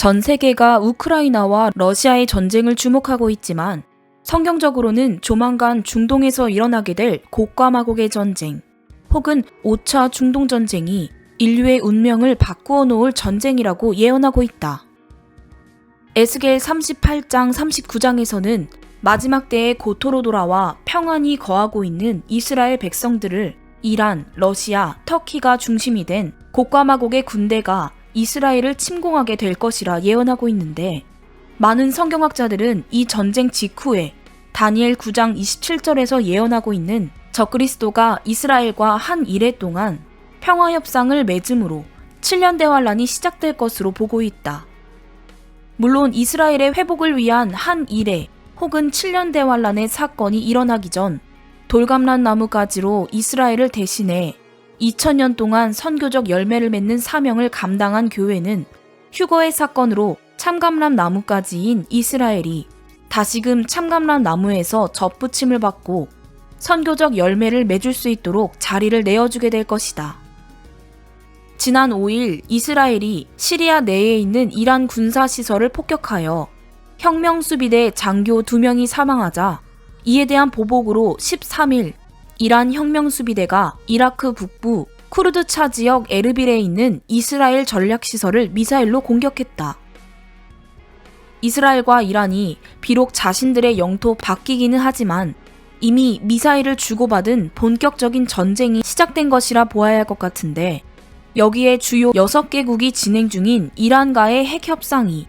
전 세계가 우크라이나와 러시아의 전쟁을 주목하고 있지만 성경적으로는 조만간 중동에서 일어나게 될 곡과 마곡의 전쟁 혹은 5차 중동 전쟁이 인류의 운명을 바꾸어 놓을 전쟁이라고 예언하고 있다. 에스겔 38장 39장에서는 마지막 때에 고토로 돌아와 평안히 거하고 있는 이스라엘 백성들을 이란, 러시아, 터키가 중심이 된 곡과 마곡의 군대가 이스라엘을 침공하게 될 것이라 예언하고 있는데 많은 성경학자들은 이 전쟁 직후에 다니엘 9장 27절에서 예언하고 있는 적그리스도가 이스라엘과 한 일해 동안 평화 협상을 맺음으로 7년 대환란이 시작될 것으로 보고 있다. 물론 이스라엘의 회복을 위한 한 일해 혹은 7년 대환란의 사건이 일어나기 전 돌감란 나무 가지로 이스라엘을 대신해 2000년 동안 선교적 열매를 맺는 사명을 감당한 교회는 휴거의 사건으로 참감람 나무가지인 이스라엘이 다시금 참감람 나무에서 접붙임을 받고 선교적 열매를 맺을 수 있도록 자리를 내어주게 될 것이다. 지난 5일 이스라엘이 시리아 내에 있는 이란 군사시설을 폭격하여 혁명수비대 장교 2명이 사망하자 이에 대한 보복으로 13일 이란 혁명수비대가 이라크 북부 쿠르드차 지역 에르빌에 있는 이스라엘 전략시설을 미사일로 공격했다. 이스라엘과 이란이 비록 자신들의 영토 바뀌기는 하지만 이미 미사일을 주고받은 본격적인 전쟁이 시작된 것이라 보아야 할 것 같은데 여기에 주요 6개국이 진행 중인 이란과의 핵 협상이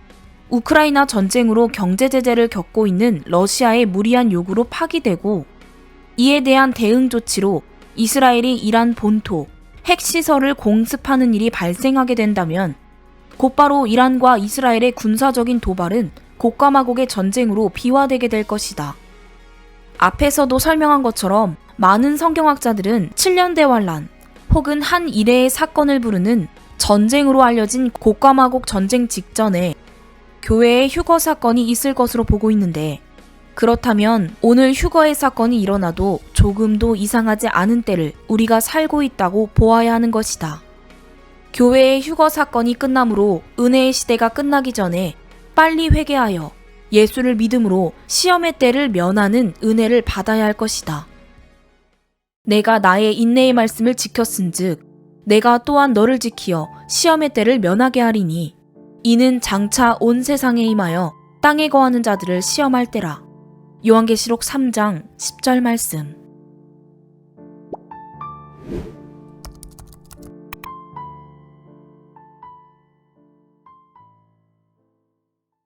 우크라이나 전쟁으로 경제 제재를 겪고 있는 러시아의 무리한 요구로 파기되고 이에 대한 대응 조치로 이스라엘이 이란 본토 핵시설을 공습하는 일이 발생하게 된다면 곧바로 이란과 이스라엘의 군사적인 도발은 곡과마곡의 전쟁으로 비화되게 될 것이다. 앞에서도 설명한 것처럼 많은 성경학자들은 7년 대환란 혹은 한 일회의 사건을 부르는 전쟁으로 알려진 곡과마곡 전쟁 직전에 교회의 휴거 사건이 있을 것으로 보고 있는데 그렇다면 오늘 휴거의 사건이 일어나도 조금도 이상하지 않은 때를 우리가 살고 있다고 보아야 하는 것이다. 교회의 휴거 사건이 끝나므로 은혜의 시대가 끝나기 전에 빨리 회개하여 예수를 믿음으로 시험의 때를 면하는 은혜를 받아야 할 것이다. 내가 나의 인내의 말씀을 지켰은즉 내가 또한 너를 지키어 시험의 때를 면하게 하리니 이는 장차 온 세상에 임하여 땅에 거하는 자들을 시험할 때라. 요한계시록 3장 10절 말씀.